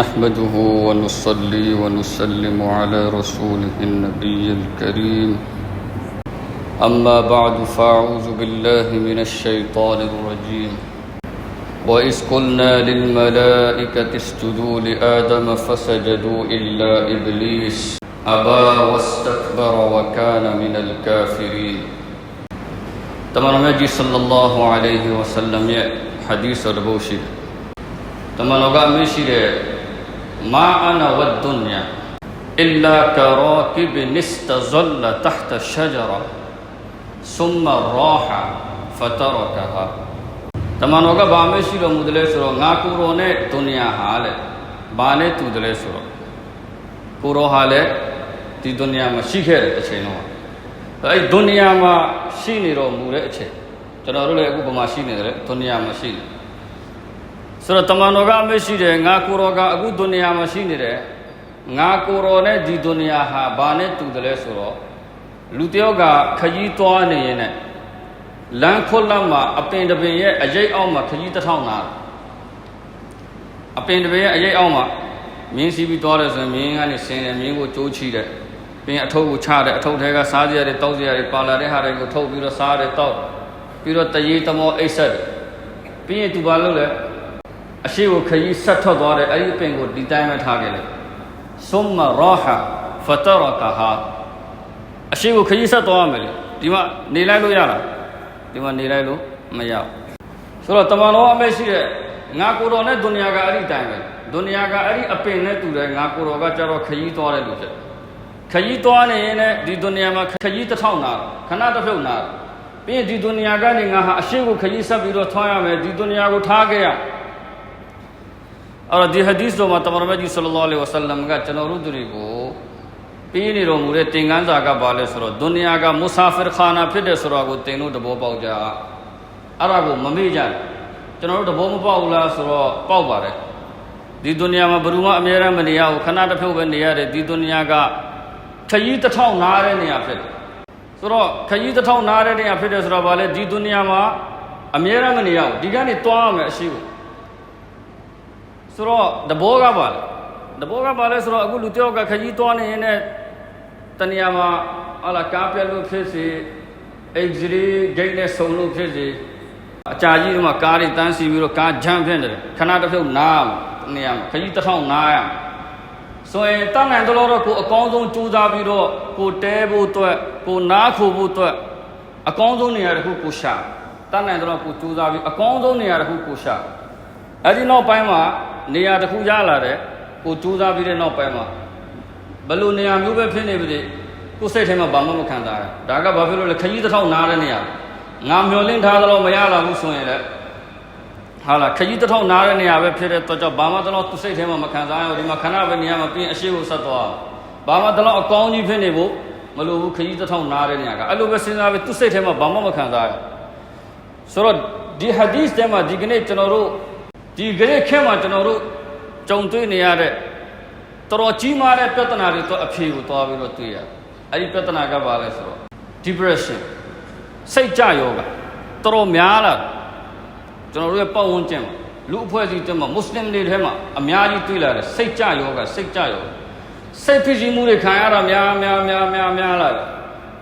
نحمده ونصلي ونسلم على رسوله النبي الكريم. أما بعد فأعوذ بالله من الشيطان الرجيم. وإذ قلنا للملائكة اسجدوا لآدم فسجدوا إلا إبليس أبى واستكبر وكان من الكافرين. تمام نبي صلى الله عليه وسلم حديث البوشي تمام نبي လဟူအလိုင်ဟီဝဆလမ်ရဲ့ဟာဒီသ်တော်ဘုရှိတယ်တမန်တော်ကအမေရှိတဲ့မာအနာဝဒ်ဒုန်ယာအလ္လာကရာကီဘ်နစ္စတဇလ်တဟ်တရှဂျရာဆုမ္မရာဟာဖတရကဟာတမန်တော်ကဘာမေရှိတော်မူတယ်လဲဆိုတော့ငါကိုရောနဲ့ဒုနီယာဟာလေဘာနဲ့တူတယ်လဲဆိုတော့ကိုရောဟာလေဒီဒုနီယာမှာရှိခဲ့တဲ့အချိန်တော့အဲ့ဒုနီယာမှာရှိနေတော်မူတဲ့အချိန်ကျွန်တော်တို့လည်းအခုပမာရှိနေတယ်လေဒုနီယာမှာရှိနေ ဆိုတော့တမန်တော်ကအမရှိတယ်ငါကိုရောကအခုဒုနီယာမှာရှိနေတယ်ငါကိုရောနဲ့ဒီဒုနီယာဟာဘာနဲ့တူတယ်လဲဆိုတော့လူတယောက်ကခကြီးသွားနေရင်နဲ့လမ်းခွတ်လမ်းမှာအပင်တပင်ရဲ့အရေးအောက်မှာခကြီးတစ်ထောင်နာအပင်တပင်ရဲ့အရေးအောက်မှာမြင်းစီးပြီးသွားတယ်ဆိုရင်မြင်းကနေဆင်းတယ်မြင်းကိုကြိုးချီတယ်ပင်အထုပ်ကိုချတယ်အထုပ်ထဲကစားစရာတွေတောက်စရာတွေပါလာတဲ့ဟာတွေကိုထုတ်ပြီးတော့စားတယ်တောက်ပြီးတော့တရေတမောအိတ်ဆက်တယ်ပြီးရင်သူဘာလုပ်လဲ အရှိကိုခကြီးဆက်ထွက်သွားတယ်အဲ့ဒီအပင်ကိုဒီတိုင်းပဲထားခဲ့တယ်ဆုမ္မရာဟာဖတရကဟာအရှိကိုခကြီးဆက်သွားရမယ်လေဒီမှာနေလိုက်လို့ရလားဒီမှာနေလိုက်လို့မရဘူးဆိုတော့တမန်တော်အမဲရှိတဲ့ငါကိုယ်တော်နဲ့ဒုနီယာကအဲ့ဒီတိုင်းပဲဒုနီယာကအဲ့ဒီအပင်နဲ့တူတယ်ငါကိုယ်တော်ကကြတော့ခကြီးသွားတယ်လို့ဖြစ်ခကြီးသွားနေရင်လည်းဒီဒုနီယာမှာခကြီးတစ်ထောင်နာခဏတစ်ဖြုတ်နာပြီးရင်ဒီဒုနီယာကနေငါဟာအရှိကိုခကြီးဆက်ပြီးတော့ထွားရမယ်ဒီဒုနီယာကိုထားခဲ့ရ အဲ့တော့ဒီဟာဒီသ်တော်မှာတမန်တော်ကြီးဆလ္လာလဟ်အလိုင်ဝဆလမ်ကကျွန်တော်တို့တွေကိုပြီးနေတော်မူတဲ့သင်္ကန်းစာကဘာလဲဆိုတော့ဒုနီယာကမူဆာဖီခါနာဖြစ်တဲ့ဆိုတာကိုသင်တို့တဘောပေါက်ကြအဲ့ဒါကိုမမေ့ကြနဲ့ကျွန်တော်တို့တဘောမပေါက်ဘူးလားဆိုတော့ပေါက်ပါတယ်ဒီဒုနီယာမှာဘယ်သူမှအမြဲတမ်းမနေရဘူးခဏတစ်ဖြုတ်ပဲနေရတယ်ဒီဒုနီယာကခရီးတစ်ထောင်နားတဲ့နေရာဖြစ်တယ်ဆိုတော့ခရီးတစ်ထောင်နားတဲ့နေရာဖြစ်တယ်ဆိုတော့ဗာလဲဒီဒုနီယာမှာအမြဲတမ်းမနေရဘူးဒီကနေတွားရမယ်အရှိကို ဆိုတော့တဘောကပါလေတဘောကပါလဲဆိုတော့အခုလူတယောက်ကခကြီးတွားနေရင်လည်းတနေရာမှာဟာလာကားပြက်လို့ဖြစ်စေအိတ်ကြီးဂိတ်နဲ့ဆုံလို့ဖြစ်စေအကြာကြီးကမှကားတွေတန်းစီပြီးတော့ကားဂျမ်းဖြစ်နေတယ်ခဏတစ်ဖြုတ်နားနေရာမှာခကြီးတစ်ထောင်နားရဆိုရင်တတ်နိုင်တော့တော့ကိုအကောင်းဆုံးကြိုးစားပြီးတော့ကိုတဲဖို့အတွက်ကိုနားခိုဖို့အတွက်အကောင်းဆုံးနေရာတစ်ခုကိုရှာတတ်နိုင်တော့ကိုကြိုးစားပြီးအကောင်းဆုံးနေရာတစ်ခုကိုရှာအဲဒီနောက်ပိုင်းမှာ နေရာတစ်ခုရလာတယ်ကိုကြိုးစားပြီးတဲ့နောက်ပိုင်းမှာဘယ်လိုနေရာမျိုးပဲဖြစ်နေပါစေကိုယ်စိတ်ထဲမှာဘာမှမခံစားရဒါကဘာဖြစ်လို့လဲခကြီးတစ်ထောင်နားတဲ့နေရာငါမျောလင့်ထားသလိုမရလာဘူးဆိုရင်လည်းဟာလာခကြီးတစ်ထောင်နားတဲ့နေရာပဲဖြစ်တဲ့တော့ကြောင့်ဘာမှတော့သူစိတ်ထဲမှာမခံစားရဘူးဒီမှာခဏပဲနေရာမှာပြင်းအရှိကိုဆက်သွားဘာမှတော့အကောင်းကြီးဖြစ်နေဖို့မလိုဘူးခကြီးတစ်ထောင်နားတဲ့နေရာကအဲ့လိုပဲစဉ်းစားပြီးသူစိတ်ထဲမှာဘာမှမခံစားရဆိုတော့ဒီဟာဒီစ်ထဲမှာဒီကနေ့ကျွန်တော်တို့ ဒီကနေ့ခေတ်မှာကျွန်တော်တို့ကြုံတွေ့နေရတဲ့တော်တော်ကြီးမားတဲ့ပြဿနာတွေတော့အဖြေကိုတွားပြီးတော့တွေ့ရတယ်အဲ့ဒီပြဿနာကဘာလဲဆိုတော့ depression စိတ်ကြယောဂတော်တော်များလာကျွန်တော်တို့ရဲ့ပတ်ဝန်းကျင်မှာလူအဖွဲ့အစည်းတွေမှာမွတ်စလင်တွေထဲမှာအများကြီးတွေ့လာတယ်စိတ်ကြယောဂစိတ်ကြယောဂစိတ်ဖြစ်စီမှုတွေခံရတာများများများများများလာတယ်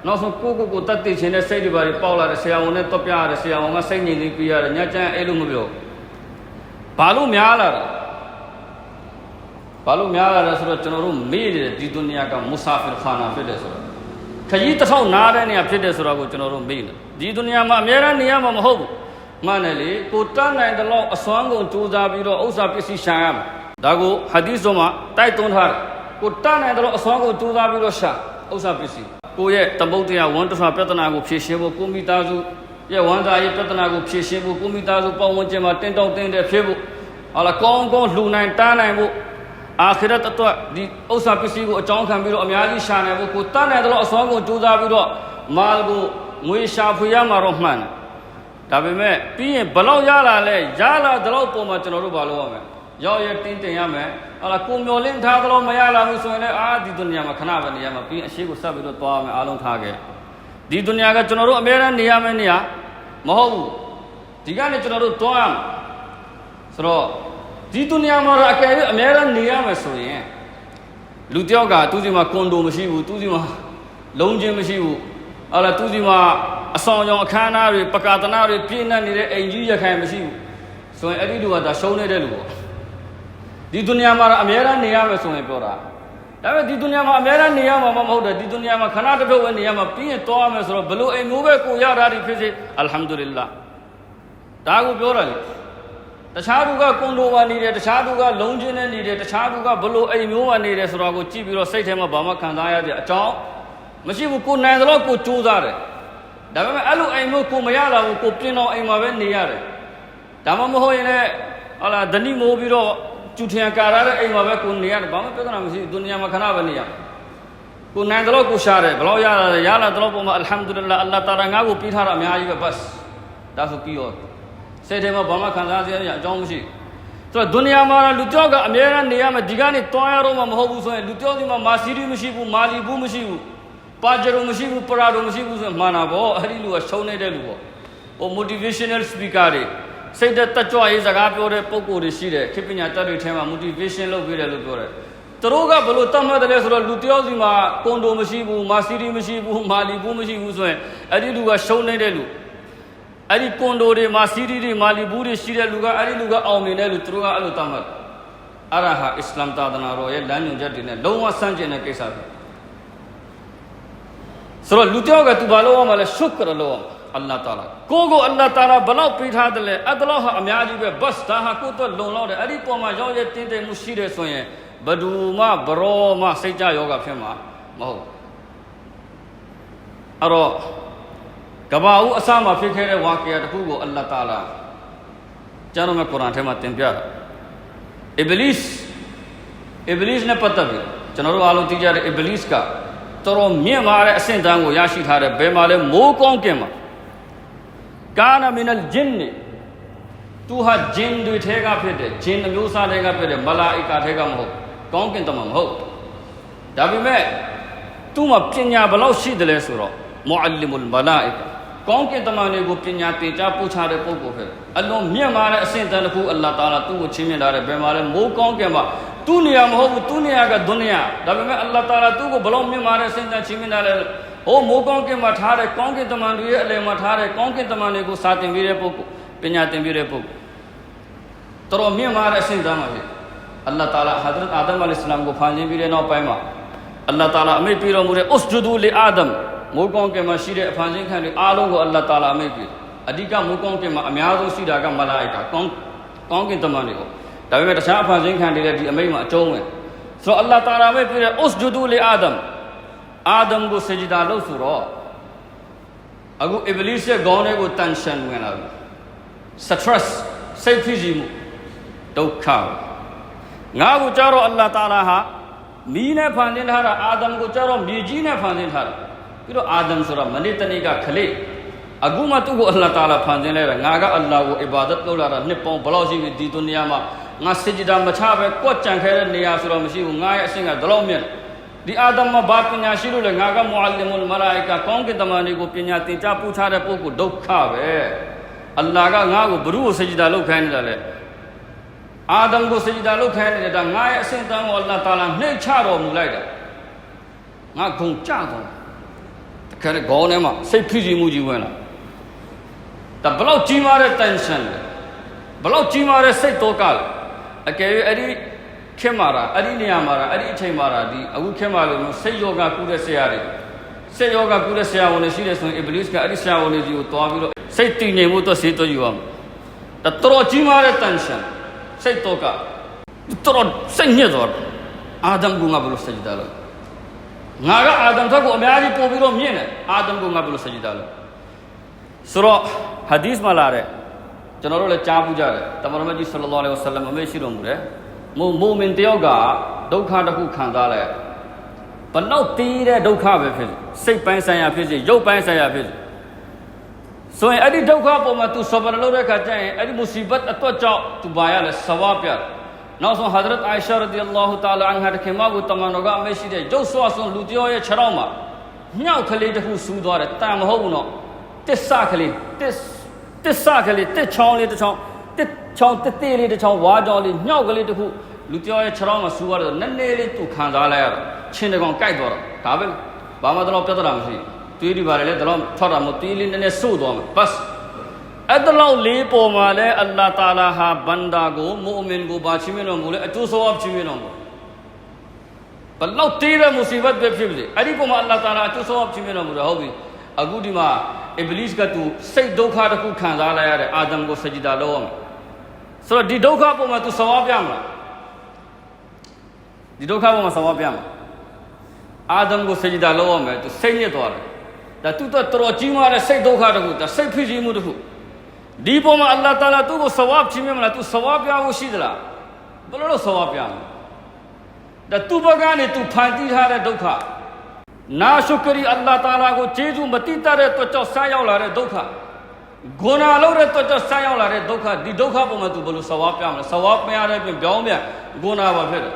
နောက်ဆုံးကိုကိုကိုတတ်သိခြင်းနဲ့စိတ်တွေပါတွေပေါက်လာတယ်ဆရာဝန်နဲ့တော့ပြရတယ်ဆရာဝန်ကစိတ်ငြိမ်နေပြရတယ်ညချမ်းအဲ့လိုမပြောဘာ လို့များလာတာဘာလို့များလာလဲဆိုတော့ကျွန်တော်တို့မေ့နေတဲ့ဒီဒုနီယာကမူဆာဖီခါနာဖြစ်တယ်ဆိုတော့ခကြီးတစ်ထောင်နားတဲ့နေရာဖြစ်တယ်ဆိုတော့ကိုကျွန်တော်တို့မေ့နေဒီဒုနီယာမှာအများရန်နေရမှာမဟုတ်ဘူးမှန်တယ်လေကိုတတ်နိုင်တဲ့လောက်အစွမ်းကုန်ကြိုးစားပြီးတော့ဥစ္စာပစ္စည်းရှာရမယ်ဒါကိုဟာဒီစ်မှာတိုက်တွန်းထားတယ်ကိုတတ်နိုင်တဲ့လောက်အစွမ်းကုန်ကြိုးစားပြီးတော့ရှာဥစ္စာပစ္စည်းကိုရဲ့တပုတ်တရားဝန်တထွာပြဿနာကိုဖြေရှင်းဖို့ကိုမိသားစု ရဲ့ဝန်သားရဲ့ပြဿနာကိုဖြေရှင်းဖို့ကိုမိသားစုပတ်ဝန်းကျင်မှာတင်းတောင်းတင်းတဲ့ဖြစ်ဖို့ဟာလာကောင်းကောင်းလှူနိုင်တားနိုင်ဖို့အာခိရတ်အတွက်ဒီဥစ္စာပစ္စည်းကိုအကြောင်းခံပြီးတော့အများကြီးရှာနိုင်ဖို့ကိုတတ်နိုင်တဲ့လောက်အစွမ်းကုန်ကြိုးစားပြီးတော့မာလကိုငွေရှာဖွေရမှာတော့မှန်တယ်ဒါပေမဲ့ပြီးရင်ဘလောက်ရလာလဲရလာတဲ့လောက်ပုံမှာကျွန်တော်တို့ဘာလုပ်ရမလဲရောက်ရတင်းတင်ရမယ်ဟာလာကိုမျောလင်းထားတဲ့လောက်မရလာဘူးဆိုရင်လည်းအာဒီဒုနီယာမှာခဏပဲနေရမှာပြီးအရှိကိုဆက်ပြီးတော့သွားရမယ်အားလုံးထားခဲ့ဒီဒုနီယာကကျွန်တော်တို့အများအားနေရမယ့်နေရာ မဟုတ်ဘူးဒီကနေကျွန်တော်တို့သွားရမယ်ဆိုတော့ဒီဒုနီယာမှာတော့အကယ်၍အများအားနေရမယ်ဆိုရင်လူတယောက်ကသူစီမှာကွန်ဒိုမရှိဘူးသူစီမှာလုံးချင်းမရှိဘူးအဲ့ဒါသူစီမှာအဆောင်ကြောင်အခမ်းအနားတွေပကာသနာတွေပြည့်နှက်နေတဲ့အိမ်ကြီးရခိုင်မရှိဘူးဆိုရင်အဲ့ဒီလူကဒါရှုံးနေတဲ့လူပေါ့ဒီဒုနီယာမှာတော့အများအားနေရမယ်ဆိုရင်ပြောတာ ဒါပေမဲ့ဒီဒုနီယာမှာအများအားနေရမှာမဟုတ်တယ်ဒီဒုနီယာမှာခဏတစ်ဖြုတ်ပဲနေရမှာပြီးရင်တော့ရမယ်ဆိုတော့ဘလို့အိမ်မျိုးပဲကိုရတာဒီဖြစ်စေအလ်ဟမ်ဒူလ illah ဒါကိုပြောတာလေတခြားသူကကွန်ဒိုမှာနေတယ်တခြားသူကလုံးချင်းနဲ့နေတယ်တခြားသူကဘလို့အိမ်မျိုးမှာနေတယ်ဆိုတော့ကိုကြည့်ပြီးတော့စိတ်ထဲမှာဘာမှခံစားရတဲ့အကြောင်းမရှိဘူးကိုနိုင်တော့ကိုစူးစားတယ်ဒါပေမဲ့အဲ့လိုအိမ်မျိုးကိုမရတာဘူးကိုပြင်းတော့အိမ်မှာပဲနေရတယ်ဒါမှမဟုတ်ရင်လည်းဟာလာဒဏိမိုးပြီးတော့ ကျူထင်ကာရတဲ့အိမ်မှာပဲကိုနေရတယ်ဘာမှပြဿနာမရှိဘူးဒုနီယာမှာခဏပဲနေရကိုနိုင်တော့ကိုရှာတယ်ဘလို့ရတာလဲရလာတော့ပုံမှာအလ်ဟမ်ဒူလ illah အလ္လာဟ်တာလာငါ့ကိုပြီးထားတာအများကြီးပဲဘတ်ဒါဆိုပြီးရောစိတ်ထဲမှာဘာမှခံစားစရာအကြောင်းမရှိဆိုတော့ဒုနီယာမှာလူကြောက်ကအများအားနေရမယ်ဒီကနေတွားရတော့မှမဟုတ်ဘူးဆိုရင်လူကြောက်ဒီမှာမာစီရီမရှိဘူးမာလီဘူးမရှိဘူးပါဂျရိုမရှိဘူးပရာဒိုမရှိဘူးဆိုရင်မှန်တာပေါ့အဲ့ဒီလူကရှုံးနေတဲ့လူပေါ့ဟို motivational speaker တွေ စိတ်သက်တက်ကြွရေးစကားပြောတဲ့ပုံကိုယ်တွေရှိတယ်ခေတ်ပညာတက်တွေထဲမှာ motivation လုပ်ပေးတယ်လို့ပြောတယ်သူတို့ကဘလို့တတ်မှတ်တယ်လဲဆိုတော့လူတယောက်စီမှာကွန်ဒိုမရှိဘူးမာစီရီမရှိဘူးမာလီဘူးမရှိဘူးဆိုရင်အဲ့ဒီလူကရှုံးနေတဲ့လူအဲ့ဒီကွန်ဒိုတွေမှာစီရီတွေမာလီဘူးတွေရှိတဲ့လူကအဲ့ဒီလူကအောင်နေတဲ့လူသူတို့ကအဲ့လိုတတ်မှတ်အဲ့ဒါဟာအစ္စလာမ်သာသနာတော်ရဲ့လမ်းညွှန်ချက်တွေနဲ့လုံးဝဆန့်ကျင်တဲ့ကိစ္စပဲဆိုတော့လူတယောက်ကသူဘာလို့ရမှာလဲရှုကရလို့အ လ္လာဟ်တာလာကိုကိုအလ္လာဟ်တာလာဘလောက်ပေးထားတယ်လဲအဲ့ဒါလောက်ဟာအများကြီးပဲဘတ်ဒါဟာကိုတော့လုံလောက်တယ်အဲ့ဒီပုံမှာရောက်ရတင်းတင်းမှုရှိတယ်ဆိုရင်ဘဒူမဘရောမစိတ်ကြယောဂဖြစ်မှာမဟုတ်အဲ့တော့ကဘာဦးအစမှာဖြစ်ခဲ့တဲ့ဝါကီယာတစ်ခုကိုအလ္လာဟ်တာလာကျမ်းတော်မှာကုရ်အာန်ထဲမှာသင်ပြတာအီဘလစ်အီဘလစ်နဲ့ပတ်သက်ပြီးကျွန်တော်တို့အားလုံးသိကြတဲ့အီဘလစ်ကတော်တော်မြင့်မာတဲ့အဆင့်တန်းကိုရရှိထားတဲ့ဘယ်မှာလဲမိုးကောင်းကင်မှာ ကာနာမင်လ်ဂျင်နီသူဟာဂျင်တွေထဲကဖြစ်တယ်ဂျင်အမျိုးအစားတွေကဖြစ်တယ်မလာအီကာထဲကမဟုတ်ကောင်းကင်တမန်မဟုတ်ဒါပေမဲ့သူ့မှာပညာဘယ်လောက်ရှိတယ်လဲဆိုတော့မူအလ္လီမုလ်မလာအီကာကောင်းကင်တမန်တွေကိုပညာသင်ကြားပို့ချတဲ့ပုဂ္ဂိုလ်ဖြစ်အလွန်မြင့်မားတဲ့အဆင့်တန်းတစ်ခုအလ္လာဟ်တာလာသူ့ကိုချင်းမြင်လာတဲ့ဘယ်မှာလဲမိုးကောင်းကင်မှာသူ့နေရာမဟုတ်ဘူးသူ့နေရာကဒုနီယာဒါပေမဲ့အလ္လာဟ်တာလာသူ့ကိုဘလောက်မြင့်မားတဲ့အဆင့်တန်းချင်းမြင်လာလဲ ဟိုမိုးကောင်းကင်မှာထားတဲ့ကောင်းကင်တမန်တွေရဲ့အလယ်မှာထားတဲ့ကောင်းကင်တမန်တွေကိုစာသင်ပေးတဲ့ပုဂ္ဂိုလ်ပညာသင်ပေးတဲ့ပုဂ္ဂိုလ်တော်တော်မြင့်မားတဲ့အဆင့်တန်းမှာဖြစ်အလ္လာဟ်တာလာဟဒရတ်အာဒမ်အလိုင်စလမ်ကိုဖန်ဆင်းပြီးတဲ့နောက်ပိုင်းမှာအလ္လာဟ်တာလာအမိန့်ပေးတော်မူတဲ့ဥစဂျူဒူလီအာဒမ်မိုးကောင်းကင်မှာရှိတဲ့အဖန်ဆင်းခံတွေအားလုံးကိုအလ္လာဟ်တာလာအမိန့်ပေးအဓိကမိုးကောင်းကင်မှာအများဆုံးရှိတာကမလာအိကာကောင်းကောင်းကင်တမန်တွေကိုဒါပေမဲ့တခြားအဖန်ဆင်းခံတွေလည်းဒီအမိန့်မှာအကျုံးဝင်ဆိုတော့အလ္လာဟ်တာလာအမိန့်ပေးတဲ့ဥစဂျူဒူလီအာဒမ် အာဒမ်ကိုစဂျဒါလုပ်ဆိုတော့အခုအီဘလစ်ရဲ့ခေါင်းထဲကိုတန်ရှင်ဝင်လာပြီ stress စိတ်ဖိစီးမှုဒုက္ခငါကိုကြတော့အလ္လာဟ်တာလာဟာမီးနဲ့ဖန်ဆင်းထားတာအာဒမ်ကိုကြတော့မြေကြီးနဲ့ဖန်ဆင်းထားတာပြီးတော့အာဒမ်ဆိုတာမနေ့တနေ့ကခလေးအခုမှသူ့ကိုအလ္လာဟ်တာလာဖန်ဆင်းလိုက်တာငါကအလ္လာဟ်ကိုအီဘာဒတ်လုပ်လာတာနှစ်ပေါင်းဘယ်လောက်ရှိပြီဒီဒုနီယာမှာငါစဂျဒါမချပဲကွက်ကြံခဲ့တဲ့နေရာဆိုတော့မရှိဘူးငါရဲ့အဆင့်ကဒီလောက်မြင့် ဒီအာဒမ်မှာဘာပညာရှိလို့လဲငါကမူအလ္လီမုလ်မလာအီကာကောင်းကင်တမန်တွေကိုပညာသင်ကြားပို့ချတဲ့ပုဂ္ဂိုလ်ဒုက္ခပဲအလ္လာဟ်ကငါ့ကိုဘုရုကိုစဂျဒါလုပ်ခိုင်းနေတာလေအာဒမ်ကိုစဂျဒါလုပ်ခိုင်းနေတာငါရဲ့အဆင့်တန်းကိုအလ္လာဟ်တာလာနှိမ့်ချတော်မူလိုက်တာငါဂုံကြတော့တခါတည်းခေါင်းထဲမှာစိတ်ဖိစီးမှုကြီးဝင်လာဒါဘလောက်ကြီးမားတဲ့ tension လဲဘလောက်ကြီးမားတဲ့စိတ်တော့ကလဲအကယ်၍အဲ့ဒီ ခင်မာတာအဲ့ဒီနေရာမှာတာအဲ့ဒီအချိန်မှာတာဒီအခုခင်မာလို့စိတ်ယောဂကုတဲ့ဆရာတွေစိတ်ယောဂကုတဲ့ဆရာဝန်တွေရှိတယ်ဆိုရင်အဘလစ်ကအဲ့ဒီဆရာဝန်တွေကြီးကိုတွားပြီးတော့စိတ်တည်ငြိမ်မှုတော့စေတော့ယူအောင်ဒါတော်ကြီးမားတဲ့ tension စိတ်တော့ကတော်စိတ်ညစ်သွားအာဒမ်ကငါဘလို့စကြဒါလို့ငါကအာဒမ်ထက်ကိုအများကြီးပို့ပြီးတော့မြင့်တယ်အာဒမ်ကငါဘလို့စကြဒါလို့ဆိုတော့ဟာဒီစ်မှာလာတဲ့ကျွန်တော်တို့လည်းကြားပူးကြတယ်တမန်တော်ကြီးဆလ္လာလဟ်အလိုင်းဝဆလမ်အမေရှိတော်မူတယ် မို့မိုမင်တယောက်ကဒုက္ခတစ်ခုခံစားလိုက်ဘလောက်တီးတဲ့ဒုက္ခပဲဖြစ်စိတ်ပိုင်းဆိုင်ရာဖြစ်စေရုပ်ပိုင်းဆိုင်ရာဖြစ်စေဆိုရင်အဲ့ဒီဒုက္ခပေါ်မှာ तू ဆဘရလုပ်တဲ့အခါကျရင်အဲ့ဒီမူစီဘတ်အတွက်ကြောင့် तू ဘာရလဲဆဝါပြနောက်ဆုံး Hazrat Aisha radiyallahu ta'ala anha တခင်မကိုတမန်တော်ကအမေရှိတဲ့ရုပ်ဆွဆုံးလူတယောရဲ့ခြေထောက်မှာမြောက်ကလေးတစ်ခုစူးသွားတယ်တန်မဟုတ်ဘူးနော်တစ္ဆကလေးတစ္တစ္ဆကလေးတစ်ချောင်းလေးတစ်ချောင်း တစ်ချောင်းတစ်သေးလေးတစ်ချောင်းဝါကြောင်လေးညှောက်ကလေးတစ်ခုလူပြောရဲ့ခြေထောက်မှာစူရတော့နည်းနည်းလေးသူခံစားလိုက်ရတော့ချင်းတကောင်ကြိုက်သွားတော့ဒါပဲဘာမှတော့ပြဿနာမရှိတွေးဒီပါလေတော့ထွက်တာမဟုတ်တွေးလေးနည်းနည်းစို့သွားမှာဘတ်အဲ့တလောက်လေးပေါ်မှာလဲအလ္လာတာလာဟာဘန္တာကိုမုအမင်ကိုဘာချီးမြှင့်တော်မူလဲအကျိုးဆောချီးမြှင့်တော်မူဘလောက်တေးတဲ့မုစီဘတ်ပဲဖြစ်ဖြစ်အဲ့ဒီပုံမှာအလ္လာတာလာအကျိုးဆောချီးမြှင့်တော်မူတယ်ဟုတ်ပြီအခုဒီမှာအစ္စလိစ်ကသူစိတ်ဒုက္ခတစ်ခုခံစားလိုက်ရတဲ့အာဒမ်ကိုစဂျီဒါလုပ်အောင် ဆိုတော့ဒီဒုက္ခပုံမှာ तू ဆောပြမလားဒီဒုက္ခပုံမှာဆောပြမလားအာဒမ်ကိုစဂျီဒါလုပ်အောင်မယ် तू စိတ်ညစ်သွားတယ်ဒါ तू တော့တော်တော်ကြီးမားတဲ့စိတ်ဒုက္ခတစ်ခုဒါစိတ်ဖြစ်စီမှုတစ်ခုဒီပုံမှာအလ္လာဟ်တာလာသူ့ကိုဆောပြချင်းမလား तू ဆောပြဖို့ရှိသလားဘယ်လိုလုပ်ဆောပြမလဲဒါသူ့ဘက်ကနေ तू ဖန်တီးထားတဲ့ဒုက္ခနာရှုကရီအလ္လာဟ်တာလာကိုကျေးဇူးမတိတတ်တဲ့အတွက်ကြောင့်ဆန်းရောက်လာတဲ့ဒုက္ခ ဂုဏလုပ်တဲ့အတွက်ကြောင့်ဆန်းရောက်လာတဲ့ဒုက္ခဒီဒုက္ခပုံမှာ तू ဘယ်လိုဆောပြမလဲဆောပြရတဲ့ပြင်ပြောင်းပြန်ဂုဏပါဖြစ်တယ်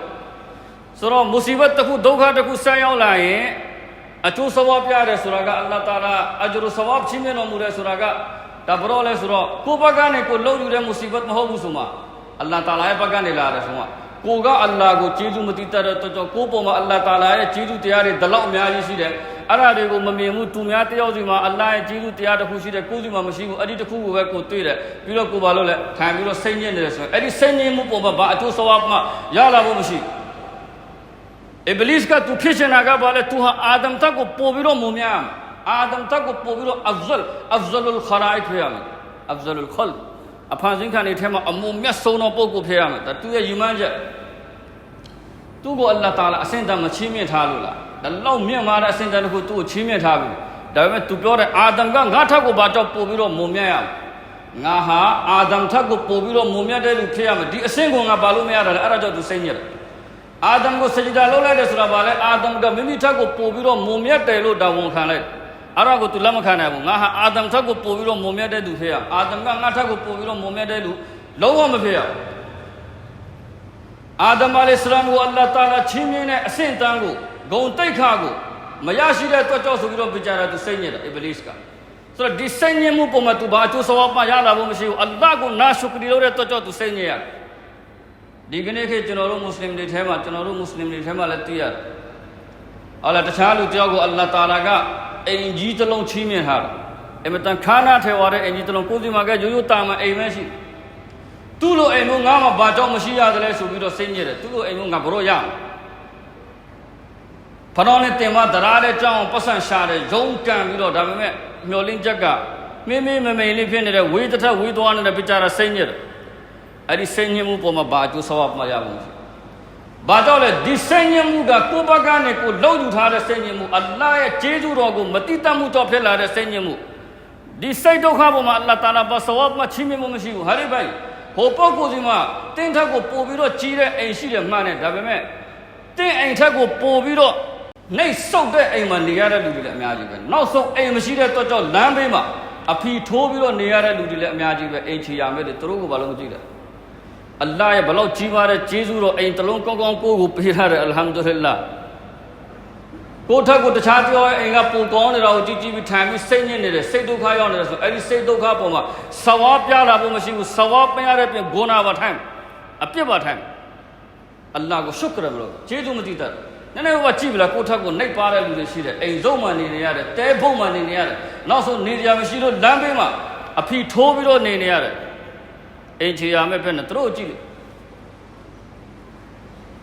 ဆိုတော့မုစီဘတ်တစ်ခုဒုက္ခတစ်ခုဆန်းရောက်လာရင်အကျိုးဆောပြရတယ်ဆိုတာကအလ္လာဟ်တာလာအဂျရူဆောချင်းမြတ်တော်မူတယ်ဆိုတာကဒါဘရောလဲဆိုတော့ကိုယ့်ဘက်ကနေကိုလှုပ်ယူတဲ့မုစီဘတ်မဟုတ်ဘူးဆိုမှအလ္လာဟ်တာလာရဲ့ဘက်ကနေလာတယ်ဆိုမှကိုကအလ္လာဟ်ကိုကျေးဇူးမတိတတ်တဲ့အတွက်ကြောင့်ကိုယ့်ပုံမှာအလ္လာဟ်တာလာရဲ့ကျေးဇူးတရားတွေဒီလောက်အများကြီးရှိတယ် အဲ့ဒါတွေကိုမမြင်ဘူးသူများတယောက်စီမှာအလ္လာဟ်ရဲ့ကျေးဇူးတရားတစ်ခုရှိတယ်ကိုယ်စီမှာမရှိဘူးအဲ့ဒီတစ်ခုကိုပဲကိုတွေ့တယ်ပြီးတော့ကိုဘာလို့လဲခံပြီးတော့စိတ်ညစ်နေတယ်ဆိုရင်အဲ့ဒီစိတ်ညစ်မှုပုံမှာဘာအကျိုးဆောမှရလာဖို့မရှိအစ္စလိစ်ကသူဖြစ်နေတာကဘာလဲသူဟာအာဒမ်တက်ကိုပို့ပြီးတော့မုံမြတ်အာဒမ်တက်ကိုပို့ပြီးတော့အဖဇလ်အဖဇလ်ခရိုက်ဖြစ်ရမယ်အဖဇလ်ခလ်အဖန်စင်းခံနေထဲမှာအမုံမြတ်ဆုံးသောပုဂ္ဂိုလ်ဖြစ်ရမယ်ဒါသူရဲ့ယူမှန်းချက်သူ့ကိုအလ္လာဟ်တာလာအစင်တမ်းမချီးမြှင့်ထားလို့လား ဒါလောက်မြင့်မာတဲ့အစင်တမ်းတစ်ခုသူ့ကိုချီးမြှင့်ထားပြီဒါပေမဲ့သူပြောတဲ့အာဒမ်ကငါထက်ကိုဘာကြောင့်ပို့ပြီးတော့မုံမြတ်ရမလဲငါဟာအာဒမ်ထက်ကိုပို့ပြီးတော့မုံမြတ်တဲ့လူဖြစ်ရမယ်ဒီအစင်ကိုငါဘာလို့မရတာလဲအဲ့ဒါကြောင့်သူစိတ်ညစ်တယ်အာဒမ်ကိုစကြဒါလုပ်လိုက်တယ်ဆိုတာဘာလဲအာဒမ်ကမိမိထက်ကိုပို့ပြီးတော့မုံမြတ်တယ်လို့တာဝန်ခံလိုက်အဲ့ဒါကိုသူလက်မခံနိုင်ဘူးငါဟာအာဒမ်ထက်ကိုပို့ပြီးတော့မုံမြတ်တဲ့သူဖြစ်ရအာဒမ်ကငါထက်ကိုပို့ပြီးတော့မုံမြတ်တဲ့လူလုံးဝမဖြစ်ရအာဒမ်အလိုင်စလမ်ကိုအလ္လာဟ်တာလာချင်းမြင်းတဲ့အဆင့်တန်းကို ဂုံတိတ်ခါကိုမရရှိတဲ့အတွက်ကြောင့်ဆိုပြီးတော့ပြကြတာသူစိတ်ညစ်တယ်အစ္စလိစ်ကဆိုတော့ဒီစိတ်ညစ်မှုပုံမှာသူဘာအကျိုးဆောမှရလာဖို့မရှိဘူးအလ္လာဟ်ကိုနာရှုကရီလုပ်တဲ့အတွက်ကြောင့်သူစိတ်ညစ်ရတယ်ဒီကနေ့ခေတ်ကျွန်တော်တို့မွတ်စလင်တွေထဲမှာကျွန်တော်တို့မွတ်စလင်တွေထဲမှာလည်းသိရတယ်အလ္လာဟ်တခြားလူတယောက်ကိုအလ္လာဟ်တာလာကအင်ကြီးတစ်လုံးချီးမြှင့်ထားတယ်အမတန်ခါနာထဲဝါတဲ့အင်ကြီးတစ်လုံးကိုယ်စီမှာကရိုးရိုးတာမန်အိမ်မရှိသူ့လိုအိမ်မျိုးငါမှဘာကြောင့်မရှိရသလဲဆိုပြီးတော့စိတ်ညစ်တယ်သူ့လိုအိမ်မျိုးငါဘလို့ရမယ် ဖတော်နဲ့တင်မဒရာတဲ့ကြောင်းပတ်စံရှာတယ်ရုံးကန်ပြီးတော့ဒါပေမဲ့မျောလင်းချက်ကမင်းမင်းမမိန်လေးဖြစ်နေတဲ့ဝေးတစ်ထက်ဝေးသွားနေတဲ့ပြကြတာစိတ်ညစ်တယ်အဲ့ဒီစိတ်ညစ်မှုပေါ်မှာဘာအကျိုးဆောမှရမှာမရှိဘာကြောင့်လဲဒီစိတ်ညစ်မှုကကိုယ့်ဘက်ကနေကိုလှုပ်ယူထားတဲ့စိတ်ညစ်မှုအလ္လာဟ်ရဲ့ကျေးဇူးတော်ကိုမတိတတ်မှုကြောင့်ဖြစ်လာတဲ့စိတ်ညစ်မှုဒီစိတ်ဒုက္ခပေါ်မှာအလ္လာဟ်တာလာဘာဆောမှချီးမြှင့်မှုမရှိဘူးဟာရိဘိုင်ဟိုပုဂ္ဂိုလ်စီမှာတင်းထက်ကိုပို့ပြီးတော့ကြီးတဲ့အိမ်ရှိတယ်မှန်တယ်ဒါပေမဲ့တင်းအိမ်ထက်ကိုပို့ပြီးတော့ နှိပ်ဆုပ်တဲ့အိမ်မှာနေရတဲ့လူတွေလည်းအများကြီးပဲနောက်ဆုံးအိမ်မရှိတဲ့တော့ကြောင့်လမ်းဘေးမှာအဖီထိုးပြီးတော့နေရတဲ့လူတွေလည်းအများကြီးပဲအိမ်ချီရမယ်လေသူတို့ကဘာလို့မကြည့်လဲအလ္လာဟ်ရဲ့ဘလောက်ကြီးပါတဲ့ကျေးဇူးတော်အိမ်တစ်လုံးကောင်းကောင်းကိုယ်ကိုပေးထားတယ်အလ်ဟမ်ဒူလ illah ကိုယ့်ထက်ကိုတခြားပြောရဲ့အိမ်ကပုံကောင်းနေတာကိုကြည့်ကြည့်ပြီးထိုင်ပြီးစိတ်ညစ်နေတယ်စိတ်ဒုက္ခရောက်နေတယ်ဆိုအဲ့ဒီစိတ်ဒုက္ခပေါ်မှာဆဝါပြလာဖို့မရှိဘူးဆဝါပင်ရတဲ့ပြင်ဂုဏပါထိုင်အပြစ်ပါထိုင်အလ္လာဟ်ကိုရှုကရမလို့ကျေးဇူးမတည်တတ် နည်းနည်းဘာကြည့်ပလားကိုယ့်ထက်ကိုနှိပ်ပါတဲ့လူတွေရှိတယ်အိမ်စုံမှနေနေရတယ်တဲဖုံမှနေနေရတယ်နောက်ဆုံးနေကြမရှိလို့လမ်းဘေးမှာအဖီထိုးပြီးတော့နေနေရတယ်အိမ်ချေရမဲ့ဖက်နဲ့သူတို့ကြည့်လို့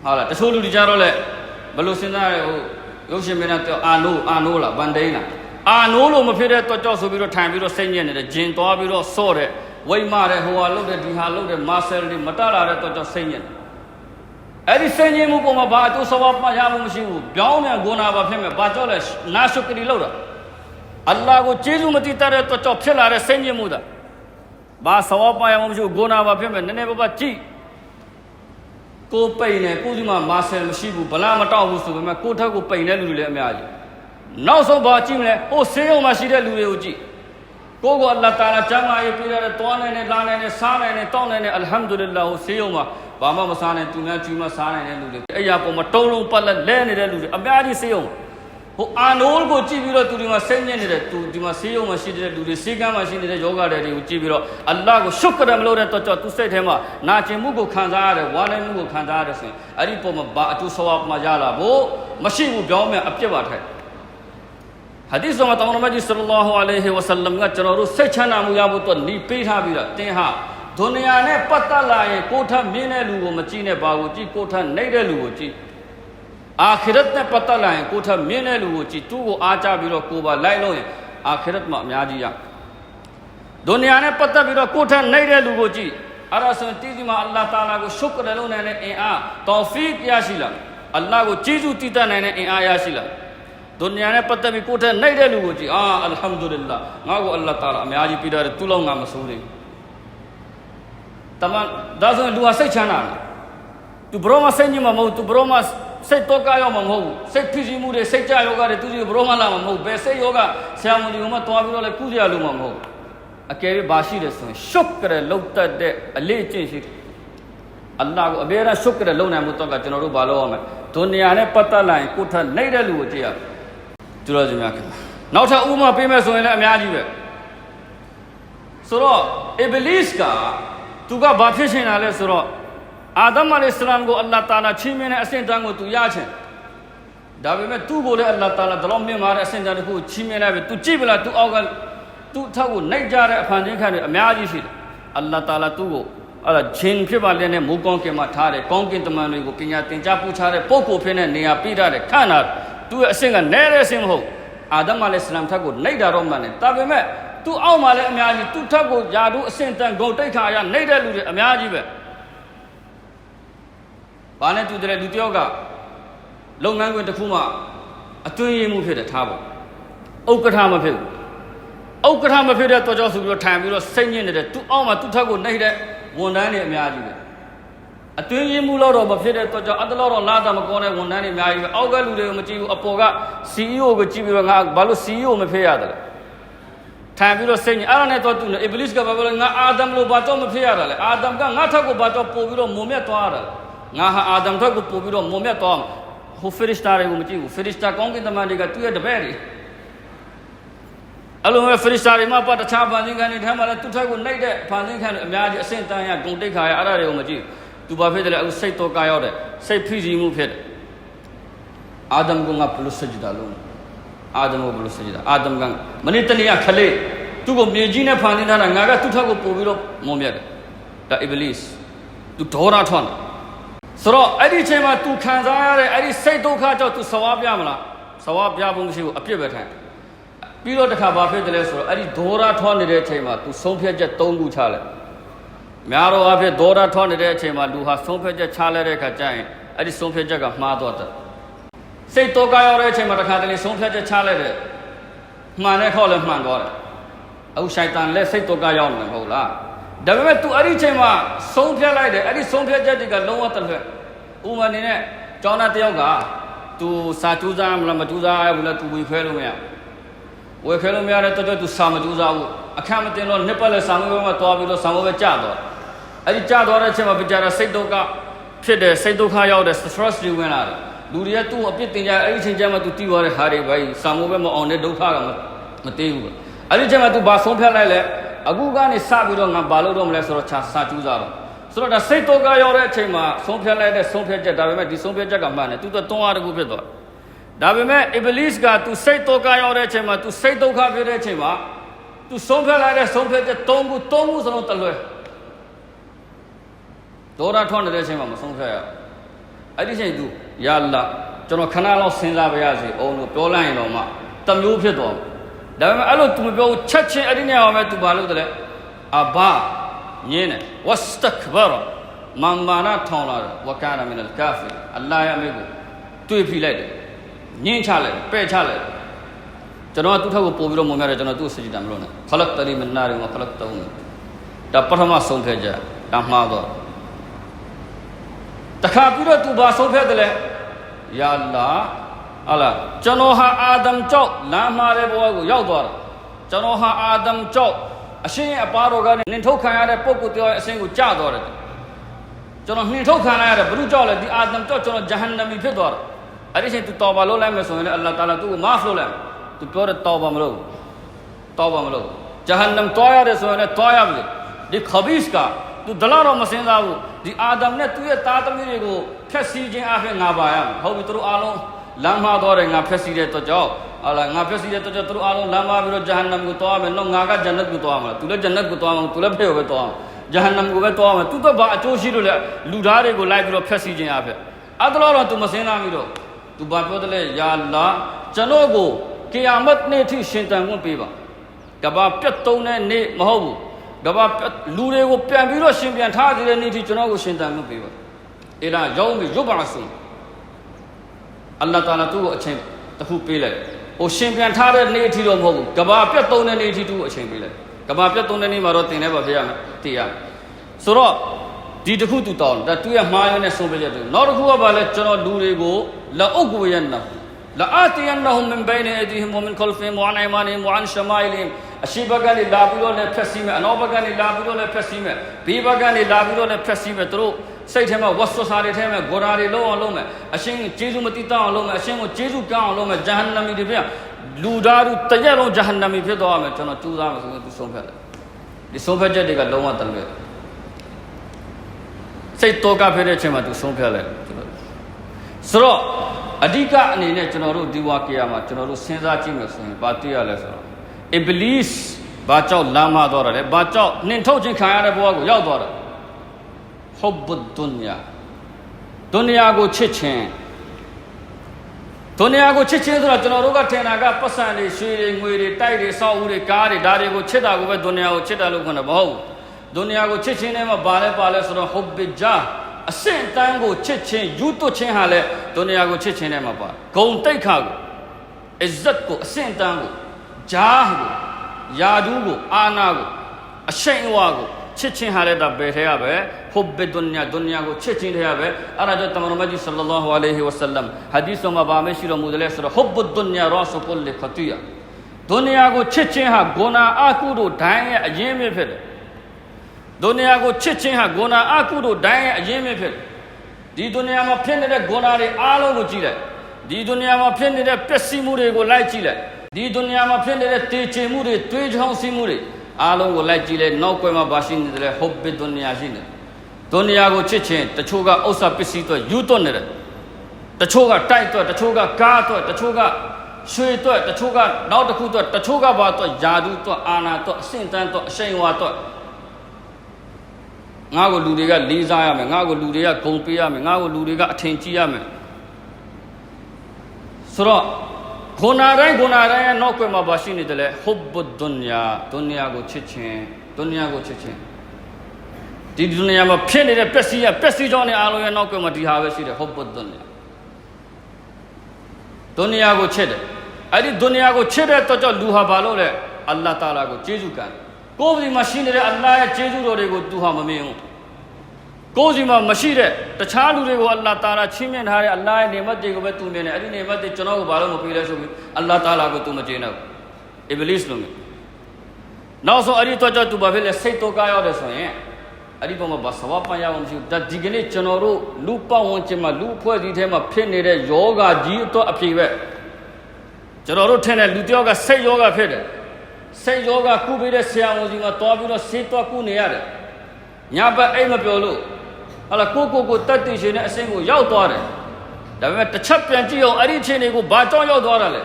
ဟုတ်လားတချို့လူတွေကြတော့လေဘယ်လိုစဉ်းစားရဟိုရုပ်ရှင်မင်းနဲ့အာနိုးအာနိုးလားဗန်ဒိန်းလားအာနိုးလို့မဖြစ်တဲ့တော့ကြောက်ဆိုပြီးတော့ထိုင်ပြီးတော့စိတ်ညစ်နေတယ်ဂျင်သွားပြီးတော့ဆော့တယ်ဝိမ့်မတယ်ဟိုဟာလုတ်တယ်ဒီဟာလုတ်တယ်မာဆယ်တွေမတလာတဲ့တော့ကြောက်စိတ်ညစ်တယ် အဲ့ဒီစိတ်ညစ်မှုပုံမှာဘာအကျိုးဆောမှရမှုမရှိဘူးပြောင်းပြန်ဂုဏဘာဖြစ်မဲ့ဘာကြောက်လဲနာရှုကရီလောက်တာအလ္လာဟ်ကိုကျေးဇူးမတည်တတ်တဲ့တော့ကြောက်ဖြစ်လာတဲ့စိတ်ညစ်မှုတာဘာဆောပါရမှုမရှိဘူးဂုဏဘာဖြစ်မဲ့နည်းနည်းပါးပါးကြည့်ကိုပိန်နေကိုဒီမှာမာဆယ်မရှိဘူးဗလာမတောက်ဘူးဆိုပေမဲ့ကိုထက်ကိုပိန်တဲ့လူတွေလည်းအများကြီးနောက်ဆုံးဘာကြည့်မလဲဟိုဆေးရုံမှာရှိတဲ့လူတွေကိုကြည့်ကိုကအလ္လာဟ်တာလာကျမ်းမာရေးပေးတဲ့တွားနိုင်တဲ့လာနိုင်တဲ့စားနိုင်တဲ့တောင်းနိုင်တဲ့အလ်ဟမ်ဒူလ illah ဟိုဆေးရုံမှာ ဘာမှမစားနိုင်သူများကျွေးမစားနိုင်တဲ့လူတွေအဲ့ရပုံမှာတုံးလုံးပတ်လက်လဲနေတဲ့လူတွေအများကြီးဆေးရုံဟိုအာနိုးကိုကြည့်ပြီးတော့သူဒီမှာစိတ်ညစ်နေတဲ့သူဒီမှာဆေးရုံမှာရှိနေတဲ့လူတွေဆေးကမ်းမှာရှိနေတဲ့ယောဂတွေကိုကြည့်ပြီးတော့အလ္လာဟ်ကိုရှုကရမလို့တဲ့တော့ကြောင့်သူစိတ်ထဲမှာနာကျင်မှုကိုခံစားရတယ်ဝါနိုင်မှုကိုခံစားရတဲ့ဆိုရင်အဲ့ဒီပုံမှာဘာအကျိုးဆောဝမှာရလာဖို့မရှိဘူးပြောင်းမယ်အပြစ်ပါထိုက်ဟာဒီစ်မှာတောင်းရမကြီးဆလလောဟူအလိုင်ဟီဝဆလမ်ကကျွန်တော်တို့စိတ်ချမ်းသာမှုရဖို့တော့နီးပေးထားပြီးတော့တင်းဟာ ဒုနီယာနဲ့ပတ်သက်လာရင်ကိုထမြင့်တဲ့လူကိုမကြည့်နဲ့ဘာကိုကြည့်ကိုထနှိမ့်တဲ့လူကိုကြည့်အာခိရတ်နဲ့ပတ်သက်လာရင်ကိုထမြင့်တဲ့လူကိုကြည့်သူ့ကိုအားကြပြီးတော့ကိုပါလိုက်လို့ရင်အာခိရတ်မှာအများကြီးရဒုနီယာနဲ့ပတ်သက်ပြီးတော့ကိုထနှိမ့်တဲ့လူကိုကြည့်အဲ့ဒါဆိုရင်တီးဒီမှာအလ္လာဟ်တာလာကိုရှုကရလုပ်နိုင်တဲ့အင်အားတောဖီကရရှိလာအလ္လာဟ်ကိုကျေးဇူးတည်တတ်နိုင်တဲ့အင်အားရရှိလာဒုနီယာနဲ့ပတ်သက်ပြီးကိုထနှိမ့်တဲ့လူကိုကြည့်အာအလ်ဟမ်ဒူလ illah ငါ့ကိုအလ္လာဟ်တာလာအများကြီးပြတာတယ်သူ့လောက်ငါမဆိုးသေးဘူး တမန်ဒါဆိုရင်လူဟာစိတ်ချမ်းသာတယ်သူဘရောမစိတ်ညစ်မှာမဟုတ်သူဘရောမစိတ်တော့ကရောက်မှာမဟုတ်ဘူးစိတ်ဖြစ်စီမှုတွေစိတ်ကြယောဂတွေသူစီဘရောမလာမှာမဟုတ်ဘယ်စိတ်ယောဂဆရာမကြီးကမှတွားပြီးတော့လဲကုသရလို့မှာမဟုတ်အကယ်၍ဘာရှိတယ်ဆိုရင်ရှုကရလောက်တတ်တဲ့အလေးအကျင့်ရှိအလ္လာဟ်ကိုအဘယ်ရရှုကရလုံနိုင်မှုတော့ကကျွန်တော်တို့ဘာလုပ်ရမလဲဒုနီယာနဲ့ပတ်သက်လာရင်ကိုထနှိမ့်တဲ့လူကိုကြည့်ရသူတော်စင်များခင်နောက်ထပ်ဥပမာပေးမယ်ဆိုရင်လည်းအများကြီးပဲဆိုတော့အဘလစ်က သူကဘာဖြစ်ရှင်တာလဲဆိုတော့အာဒမ်အလိုင်စလမ်ကိုအလ္လာဟ်တာလာချီးမြှင့်တဲ့အဆင့်တန်းကိုသူရချင်ဒါပေမဲ့သူ့ကိုလည်းအလ္လာဟ်တာလာဒလောမြင့်မာတဲ့အဆင့်တန်းတစ်ခုကိုချီးမြှင့်လိုက်ပြီသူကြည့်ပလားသူအောက်ကသူ့ထောက်ကိုနှိပ်ကြတဲ့အဖန်ချင်းခံတွေအများကြီးရှိတယ်အလ္လာဟ်တာလာသူ့ကိုအဲ့ဒါဂျင်းဖြစ်ပါလေနဲ့မူကောင်းကင်မှာထားတယ်ကောင်းကင်တမန်တွေကိုပညာသင်ကြားပူချတဲ့ပုံကိုဖြစ်တဲ့နေရာပြတာတယ်ခန့်တာသူ့ရဲ့အဆင့်ကနဲတဲ့အဆင့်မဟုတ်အာဒမ်အလိုင်စလမ်ထက်ကိုနှိပ်တာတော့မှန်တယ်ဒါပေမဲ့ သူ့အောက်မှာလည်းအများကြီးသူ့ထက်ကိုယာတို့အဆင့်တန်ဂုံတိတ်ခါရနှိပ်တဲ့လူတွေအများကြီးပဲဘာနဲ့တူတယ်လူတယောက်ကလုပ်ငန်းခွင်တစ်ခုမှအတွင်းရင်းမှုဖြစ်တယ်ထားပါဥက္ကဋ္ဌမဖြစ်ဘူးဥက္ကဋ္ဌမဖြစ်တဲ့တော်ကြောင့်ဆိုပြီးတော့ထိုင်ပြီးတော့စိတ်ညစ်နေတယ်သူ့အောက်မှာသူ့ထက်ကိုနှိပ်တဲ့ဝန်ထမ်းတွေအများကြီးပဲအတွင်းရင်းမှုလို့တော့မဖြစ်တဲ့တော်ကြောင့်အတလို့တော့လာတာမကောတဲ့ဝန်ထမ်းတွေအများကြီးပဲအောက်ကလူတွေကိုမကြည့်ဘူးအပေါ်က CEO ကိုကြည့်ပြီးတော့ငါဘာလို့ CEO မဖြစ်ရတယ်လဲ ထိုင်ပြီးတော့စိတ်ညစ်အဲ့ဒါနဲ့တော့သူအီဘလစ်ကဘာလို့ငါအာဒမ်လို့ဘာတော့မဖြစ်ရတာလဲအာဒမ်ကငါထက်ကိုဘာတော့ပို့ပြီးတော့မုံမြတ်သွားရတယ်ငါဟာအာဒမ်ထက်ကိုပို့ပြီးတော့မုံမြတ်သွားဟိုဖရစ်တာတွေကိုမကြည့်ဘူးဖရစ်တာကောင်းကင်တမန်တွေကသူ့ရဲ့တပည့်တွေအလုံးမဲ့ဖရစ်တာတွေမှာပတ်တခြားဖန်ဆင်းခံတွေထဲမှာလည်းသူ့ထက်ကိုနှိပ်တဲ့ဖန်ဆင်းခံတွေအများကြီးအဆင့်တန်းရဂုံတိတ်ခါရအဲ့ဒါတွေကိုမကြည့်သူဘာဖြစ်တယ်လဲအခုစိတ်တော့ကာရောက်တယ်စိတ်ဖိစီးမှုဖြစ်တယ်အာဒမ်ကငါဘလို့စကြဒါလုံး အာဒမ်ကိုဘလို့စကြဒါအာဒမ်ကမနေ့တနေ့ကခလေးသူ့ကိုမြေကြီးနဲ့ဖန်ဆင်းထားတာငါကသူ့ထက်ကိုပို့ပြီးတော့မုံမြတ်တယ်ဒါအီဘလစ်သူဒေါရထွန်းတယ်ဆိုတော့အဲ့ဒီအချိန်မှာ तू ခံစားရတဲ့အဲ့ဒီစိတ်ဒုက္ခကြောင့် तू ဆဝါပြမလားဆဝါပြဖို့မရှိဘူးအပြစ်ပဲထိုင်ပြီးတော့တစ်ခါဘာဖြစ်တယ်လဲဆိုတော့အဲ့ဒီဒေါရထွန်းနေတဲ့အချိန်မှာ तू ဆုံးဖြတ်ချက်၃ခုချလိုက်များတော့အဖြစ်ဒေါရထွန်းနေတဲ့အချိန်မှာလူဟာဆုံးဖြတ်ချက်ချလိုက်တဲ့အခါကျရင်အဲ့ဒီဆုံးဖြတ်ချက်ကမှားတော့တယ် စိတ်ဒုက္ခရောက်တဲ့အချိန်မှာတစ်ခါတလေဆုံးဖြတ်ချက်ချလိုက်တယ်မှန်တဲ့ခေါက်လည်းမှန်သွားတယ်အခုရှိုက်တန်လက်စိတ်ဒုက္ခရောက်နေမဟုတ်လားဒါပေမဲ့ तू အဲ့ဒီအချိန်မှာဆုံးဖြတ်လိုက်တယ်အဲ့ဒီဆုံးဖြတ်ချက်တွေကလုံးဝတလွဲ့ဥမာနေနဲ့ကျောင်းသားတယောက်က तू စာကြိုးစားမလားမကြိုးစားရဘူးလား तू ဝေခွဲလို့မရဝေခွဲလို့မရတဲ့တော့တော့ तू စာမကြိုးစားဘူးအခက်မတင်တော့နှစ်ပတ်လဲစာမွေးပွဲမှာတွားပြီးတော့စာမွေးပွဲကြာတော့အဲ့ဒီကြာသွားတဲ့အချိန်မှာပြကြတာစိတ်ဒုက္ခဖြစ်တယ်စိတ်ဒုက္ခရောက်တယ် stress တွေဝင်လာတယ် လူတွေကသူ့အပြစ်တင်ကြအဲ့ဒီအချိန်ကျမှ तू တီးသွားတဲ့ဟာတွေပဲစာမွေးပွဲမအောင်တဲ့ဒုက္ခကမတေးဘူးအဲ့ဒီအချိန်မှာ तू ဘာဆုံးဖြတ်လိုက်လဲအခုကနေစပြီးတော့ငါဘာလုပ်တော့မလဲဆိုတော့ခြာစာကျူးစားတော့ဆိုတော့ဒါစိတ်တော့ကရောက်တဲ့အချိန်မှာဆုံးဖြတ်လိုက်တဲ့ဆုံးဖြတ်ချက်ဒါပေမဲ့ဒီဆုံးဖြတ်ချက်ကမှန်တယ်သူတော့တွန်းအားတစ်ခုဖြစ်သွားဒါပေမဲ့အီဘလစ်ကသူစိတ်တော့ကရောက်တဲ့အချိန်မှာသူစိတ်ဒုက္ခဖြစ်တဲ့အချိန်မှာသူဆုံးဖြတ်လိုက်တဲ့ဆုံးဖြတ်ချက်၃ခု၃ခုစလုံးတလွဲဒေါရထွန်းနေတဲ့အချိန်မှာမဆုံးဖြတ်ရ အဲ့ဒီအချိန်သူယာလာကျွန်တော်ခဏလောက်စဉ်းစားပါရစေအောင်လို့ပြောလိုက်ရင်တော့မှတမျိုးဖြစ်သွားတယ်ဒါပေမဲ့အဲ့လို तू မပြောဘူးချက်ချင်းအဲ့ဒီနေရာမှာ तू ဘာလုပ်တယ်လဲအဘာညင်းတယ်ဝစတကဘာမန်မာနာထောင်းလာတယ်ဝကာနာမင်လ်ကာဖီအလ္လာဟ်ရဲ့အမိကိုတွေးဖိလိုက်တယ်ညင်းချလိုက်တယ်ပဲ့ချလိုက်တယ်ကျွန်တော်ကသူ့ထက်ကိုပို့ပြီးတော့မုံရတယ်ကျွန်တော်သူ့ကိုစကြည်တာမလို့နဲ့ခလတ်တလီမနာရီမခလတ်တုံးဒါပထမဆုံးဖြတ်ချက်ဒါမှားတော့ တခါပြီးတော့သူဘာဆုံးဖြတ်တယ်လဲယာလာဟာလာကျွန်တော်ဟာအာဒမ်ကြောက်လမ်းမာတဲ့ဘဝကိုရောက်သွားတာကျွန်တော်ဟာအာဒမ်ကြောက်အရှင်ရဲ့အပါတော်ကနေနှင်ထုတ်ခံရတဲ့ပုံကိုတရားအရှင်ကိုကြားသွားတယ်ကျွန်တော်နှင်ထုတ်ခံရတဲ့ဘုရုကြောက်လေဒီအာဒမ်ကြောက်ကျွန်တော်ဂျဟန္နမီဖြစ်သွားတာအဲ့ဒီချိန်သူတော်ဘာလုပ်လိုက်မယ်ဆိုရင်လည်းအလ္လာဟ်တာလာသူ့ကိုမာဖ်လုပ်လိုက်သူပြောတဲ့တော်ဘာမလုပ်တော်ဘာမလုပ်ဂျဟန္နမ်တွားရတယ်ဆိုရင်လည်းတွားရမယ်ဒီခဘီစ်က သူဒလောက်တော့မစင်စားဘူးဒီအာဒမ်နဲ့သူ့ရဲ့သားသမီးတွေကိုဖျက်ဆီးခြင်းအဖြစ်ငါပါရမယ်ဟုတ်ပြီသူတို့အားလုံးလမ်းမှာတော့တယ်ငါဖျက်ဆီးတဲ့တော့ကြောင့်ဟာလာငါဖျက်ဆီးတဲ့တော့ကြောင့်သူတို့အားလုံးလမ်းမှာပြီးတော့ဂျဟန္နမ်ကိုသွားမယ်လို့ငါကဂျန္နတ်ကိုသွားမှာသူလည်းဂျန္နတ်ကိုသွားမှာသူလည်းဖျက်ပဲသွားမှာဂျဟန္နမ်ကိုပဲသွားမှာသူတော့ဘာအကျိုးရှိလို့လဲလူသားတွေကိုလိုက်ပြီးတော့ဖျက်ဆီးခြင်းအဖြစ်အဲ့တော့တော့သူမစင်စားမိတော့သူဘာပြောတယ်လဲယာလာကျွန်တော်ကိုကီယာမတ်နေ့ထိရှင်တန်ခွင့်ပေးပါကဘာပြတ်သုံးတဲ့နေ့မဟုတ်ဘူး ကဘာလူတွေကိုပြန်ပြီးတော့ရှင်ပြန်ထားတဲ့နေ့ထိကျွန်တော်ကိုရှင်တန်ခွင့်ပေးပါအဲ့ဒါရောင်းပြီးရုပ်ပါဆုံးအလ္လာဟ်တာလာသူ့ကိုအချိန်တစ်ခုပေးလိုက်ဟိုရှင်ပြန်ထားတဲ့နေ့အထိတော့မဟုတ်ဘူးကဘာပြတ်သုံးတဲ့နေ့အထိသူ့ကိုအချိန်ပေးလိုက်ကဘာပြတ်သုံးတဲ့နေ့မှာတော့တင်နေပါဖေရမယ်တည်ရမယ်ဆိုတော့ဒီတစ်ခုသူတောင်းဒါသူရဲ့မှားရင်းနဲ့ဆုံးဖြတ်ချက်သူနောက်တစ်ခုကဘာလဲကျွန်တော်လူတွေကိုလာအုပ်ကိုရနာလာအာတီယန် နဟူမင်ဘိုင်နေအဒီဟင်ဝမင်ခလ်ဖင်ဝအန်အိုင်မာနီဝအန်ရှမိုင်လင်အရှိဘကနေလာပြီးတော့လည်းဖျက်ဆီးမယ်အနောက်ဘကနေလာပြီးတော့လည်းဖျက်ဆီးမယ်ဘေးဘကနေလာပြီးတော့လည်းဖျက်ဆီးမယ်သူတို့စိတ်ထဲမှာဝတ်ဆွစာတွေထဲမှာဂေါ်ရာတွေလုံးအောင်လုံးမယ်အရှင်ကျေးဇူးမတိတောင်းအောင်လုံးမယ်အရှင်ကိုကျေးဇူးကောင်းအောင်လုံးမယ်ဂျဟန္နမီတွေပြလူသားတို့တရက်လုံးဂျဟန္နမီဖြစ်သွားမယ်ကျွန်တော်ကြိုးစားမယ်ဆိုရင်သူဆုံးဖြတ်တယ်ဒီဆုံးဖြတ်ချက်တွေကလုံးဝတလွဲစိတ်တော့ကဖြစ်တဲ့အချိန်မှာသူဆုံးဖြတ်လိုက်ကျွန်တော်ဆိုတော့ အဓိကအနေနဲ့ကျွန်တော်တို့ဒီဝါကီယာမှာကျွန်တော်တို့စဉ်းစားကြည့်မယ်ဆိုရင်ဘာတွေ့ရလဲဆိုတော့အီဘလစ်ဘာကြောင့်လမ်းမသွားတယ်လဲဘာကြောင့်နှင်ထုတ်ခြင်းခံရတဲ့ဘဝကိုရောက်သွားတယ်ဟုတ်ဘုဒ္ဒုညာဒုနီယာကိုချစ်ခြင်းဒုနီယာကိုချစ်ခြင်းဆိုတော့ကျွန်တော်တို့ကထင်တာကပတ်စံတွေရွှေတွေငွေတွေတိုက်တွေစောက်ဦးတွေကားတွေဒါတွေကိုချစ်တာကိုပဲဒုနီယာကိုချစ်တာလို့ခေါ်တယ်မဟုတ်ဘူးဒုနီယာကိုချစ်ခြင်းနဲ့မှဘာလဲပါလဲဆိုတော့ဟုတ်ဘစ်ဂျာ အဆင့်တန်းကိုချစ်ခြင်းယူသွတ်ခြင်းဟာလဲဒုနီယာကိုချစ်ခြင်းနဲ့မှပါဂုံတိတ်ခါကိုအဇတ်ကိုအဆင့်တန်းကိုဂျားကိုယာဒူးကိုအာနာကိုအရှိန်အဝါကိုချစ်ခြင်းဟာလည်းဒါဘယ်ထဲရပဲဟုတ်ဘဒုညာဒုညာကိုချစ်ခြင်းထဲရပဲအဲ့ဒါကြောင့်တမန်တော်မြတ်ဆလ္လာလာဟူအလိုင်ဟီဝဆလမ်ဟာဒီစ်မှာဗာမရှိတော်မူတယ်ဆိုတော့ဟုတ်ဘဒုညာရောဆူကုလ်ခတီယာဒုညာကိုချစ်ခြင်းဟာဂုဏအကုတို့ဒိုင်းရဲ့အရင်းမြစ်ဖြစ်တယ် ဒုညာကိုချစ်ခြင်းဟာဂုဏအကုတို့ဒိုင်းရဲ့အရင်းမြစ်ဖြစ်တယ်ဒီဒုညာမှာဖြစ်နေတဲ့ဂုဏတွေအားလုံးကိုကြည့်လိုက်ဒီဒုညာမှာဖြစ်နေတဲ့ပျက်စီးမှုတွေကိုလိုက်ကြည့်လိုက်ဒီဒုညာမှာဖြစ်နေတဲ့တေချေမှုတွေတွေးချောင်းစီးမှုတွေအားလုံးကိုလိုက်ကြည့်လဲနောက်ကွယ်မှာဘာရှိနေတယ်လဲဟုတ်ဘစ်ဒုညာရှိနေတယ်ဒုညာကိုချစ်ခြင်းတချို့ကဥစ္စာပစ္စည်းတွေယူသွတ်နေတယ်တချို့ကတိုက်သွက်တချို့ကကားသွက်တချို့ကရွှေသွက်တချို့ကနောက်တစ်ခုသွက်တချို့ကဘာသွက်ယာဒူးသွက်အာနာသွက်အဆင့်တန်းသွက်အရှိန်ဝါသွက် ငါ့ကိုလူတွေကလေးစားရမယ်ငါ့ကိုလူတွေကဂုံပေးရမယ်ငါ့ကိုလူတွေကအထင်ကြီးရမယ်ဆိုတော့ဂုဏတိုင်းဂုဏတိုင်းရဲ့နောက်ွယ်မှာပါရှိနေတယ်လေဟုတ်ဘုဒ္ဒုညာဒုညာကိုချစ်ခြင်းဒုညာကိုချစ်ခြင်းဒီဒုညာမှာဖြစ်နေတဲ့ပျက်စီးရပျက်စီးကြောင်းတွေအားလုံးရဲ့နောက်ွယ်မှာဒီဟာပဲရှိတယ်ဟုတ်ဘုဒ္ဒုညာဒုညာကိုချစ်တယ်အဲ့ဒီဒုညာကိုချစ်တဲ့တော့ကြောင့်လူဟာဘာလို့လဲအလ္လာဟ်တာလာကိုကျေးဇူးကံ ကိုယ်စီမှာရှိနေတဲ့အလ္လာဟ်ရဲ့ကျေးဇူးတော်တွေကိုသူဟာမမြင်ဘူးကိုယ်စီမှာမရှိတဲ့တခြားလူတွေကိုအလ္လာဟ်တာလာချီးမြှင့်ထားတဲ့အလ္လာဟ်ရဲ့နေမတ်တွေကိုပဲသူမြင်တယ်အဲ့ဒီနေမတ်တွေကျွန်တော်ကိုဘာလို့မပေးလဲဆိုပြီးအလ္လာဟ်တာလာကိုသူမကျေနပ်ဘူးအီဘလစ်လို့မြင်နောက်ဆုံးအဲ့ဒီတော့ကြောင့်သူဘာဖြစ်လဲစိတ်တော့ကားရောက်တယ်ဆိုရင်အဲ့ဒီပုံမှာဘာသဘာပန်ရအောင်မရှိဘူးဒါဒီကနေ့ကျွန်တော်တို့လူပတ်ဝန်းကျင်မှာလူအဖွဲ့အစည်းထဲမှာဖြစ်နေတဲ့ယောဂကြီးအတွက်အပြေပဲကျွန်တော်တို့ထင်တဲ့လူတယောက်ကစိတ်ယောဂဖြစ်တယ် စိတ်ယောဂကုပေးတဲ့ဆရာဝန်ကြီးကတွားပြီးတော့ဆေးတွားကုနေရတယ်ညာဘက်အိမ်မပြောလို့ဟာလာကိုကိုကိုတတ်တည်ရှင်တဲ့အဆင့်ကိုရောက်သွားတယ်ဒါပေမဲ့တစ်ချက်ပြန်ကြည့်အောင်အဲ့ဒီအချိန်တွေကိုဘာကြောင့်ရောက်သွားတာလဲ